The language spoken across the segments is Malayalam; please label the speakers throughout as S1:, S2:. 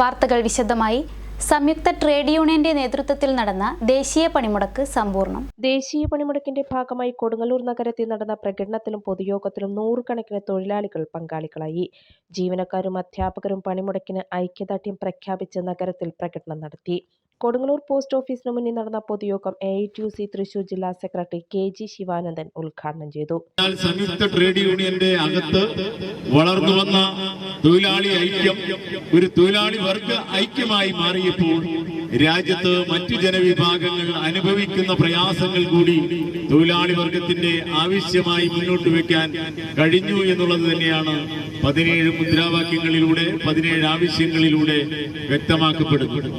S1: വാർത്തകൾ വിശദമായി. സംയുക്ത ട്രേഡ് യൂണിയന്റെ നേതൃത്വത്തിൽ നടന്ന ദേശീയ പണിമുടക്ക് സമ്പൂർണം.
S2: ദേശീയ പണിമുടക്കിന്റെ ഭാഗമായി കൊടുങ്ങല്ലൂർ നഗരത്തിൽ നടന്ന പ്രകടനത്തിലും പൊതുയോഗത്തിലും നൂറുകണക്കിന് തൊഴിലാളികൾ പങ്കാളികളായി. ജീവനക്കാരും അധ്യാപകരും പണിമുടക്കിന് ഐക്യദാർഢ്യം പ്രഖ്യാപിച്ച് നഗരത്തിൽ പ്രകടനം നടത്തി. കൊടുങ്ങല്ലൂർ പോസ്റ്റ് ഓഫീസിന് മുന്നിൽ നടന്ന പൊതുയോഗം എ ഐ സി തൃശൂർ ജില്ലാ സെക്രട്ടറി കെ ജി ശിവാനന്ദൻ ഉദ്ഘാടനം ചെയ്തു.
S3: സംയുക്ത ട്രേഡ് യൂണിയന്റെ അകത്ത് വളർന്നു വന്ന തൊഴിലാളി ഐക്യം ഒരു തൊഴിലാളി വർഗ ഐക്യമായി മാറിയപ്പോൾ രാജ്യത്ത് മറ്റു ജനവിഭാഗങ്ങൾ അനുഭവിക്കുന്ന പ്രയാസങ്ങൾ കൂടി തൊഴിലാളി വർഗത്തിന്റെ ആവശ്യമായി മുന്നോട്ട് വെക്കാൻ കഴിഞ്ഞു എന്നുള്ളത് തന്നെയാണ് പതിനേഴ് മുദ്രാവാക്യങ്ങളിലൂടെ പതിനേഴ് ആവശ്യങ്ങളിലൂടെ വ്യക്തമാക്കപ്പെടുന്നത്.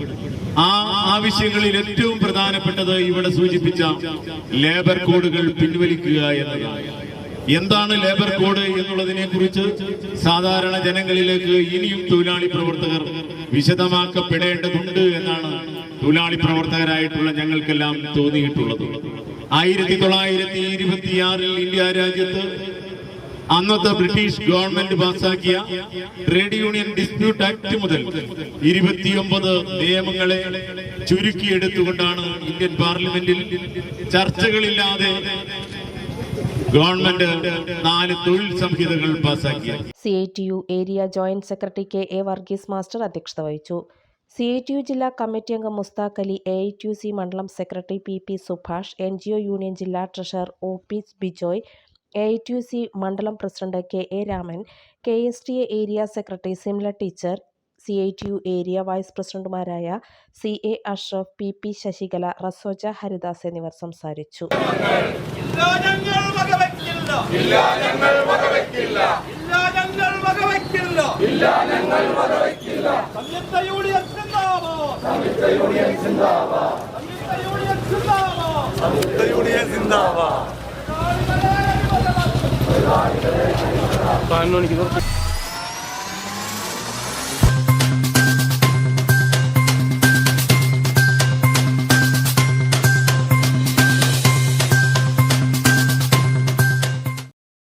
S3: ആ ആവശ്യങ്ങളിൽ ഏറ്റവും പ്രധാനപ്പെട്ടത് ഇവിടെ സൂചിപ്പിച്ച ലേബർ കോഡുകൾ പിൻവലിക്കുക എന്നതാണ്. എന്താണ് ലേബർ കോഡ് എന്നുള്ളതിനെ കുറിച്ച് സാധാരണ ജനങ്ങളിലേക്ക് ഇനിയും തൊഴിലാളി പ്രവർത്തകർ വിശദമാക്കപ്പെടേണ്ടതുണ്ട് എന്നാണ് തൊഴിലാളി പ്രവർത്തകരായിട്ടുള്ള ഞങ്ങൾക്കെല്ലാം തോന്നിയിട്ടുള്ളത്. ആയിരത്തി തൊള്ളായിരത്തി ഇരുപത്തിയാറിൽ ഇന്ത്യ രാജ്യത്ത് അന്നത്തെ ബ്രിട്ടീഷ് ഗവൺമെന്റ് പാസാക്കിയ ട്രേഡ് യൂണിയൻ ഡിസ്പ്യൂട്ട് ആക്ട് മുതൽ ഇരുപത്തിയൊമ്പത് നിയമങ്ങളെ ചുരുക്കിയെടുത്തുകൊണ്ടാണ് ഇന്ത്യൻ പാർലമെന്റിൽ ചർച്ചകളില്ലാതെ ഗവൺമെന്റ് നാല് തൊഴിൽ സംഹിതകൾ പാസാക്കി.
S2: C I T U area joint secretary K A Varghese master അധ്യക്ഷത വഹിച്ചു. സി ഐ ടി യു ജില്ലാ കമ്മിറ്റി അംഗം Mushtaq Ali A I T U C മണ്ഡലം secretary P P Subhash N G O union ജില്ലാ treasurer O P Bijoy A I T U മണ്ഡലം president K A Raman K S T A area secretary Simla teacher C I T U area vice പ്രസിഡന്റുമാരായ C A Ashraf P P Sasikala Rasoja Haridas എന്നിവർ സംസാരിച്ചു.
S4: ഇല്ല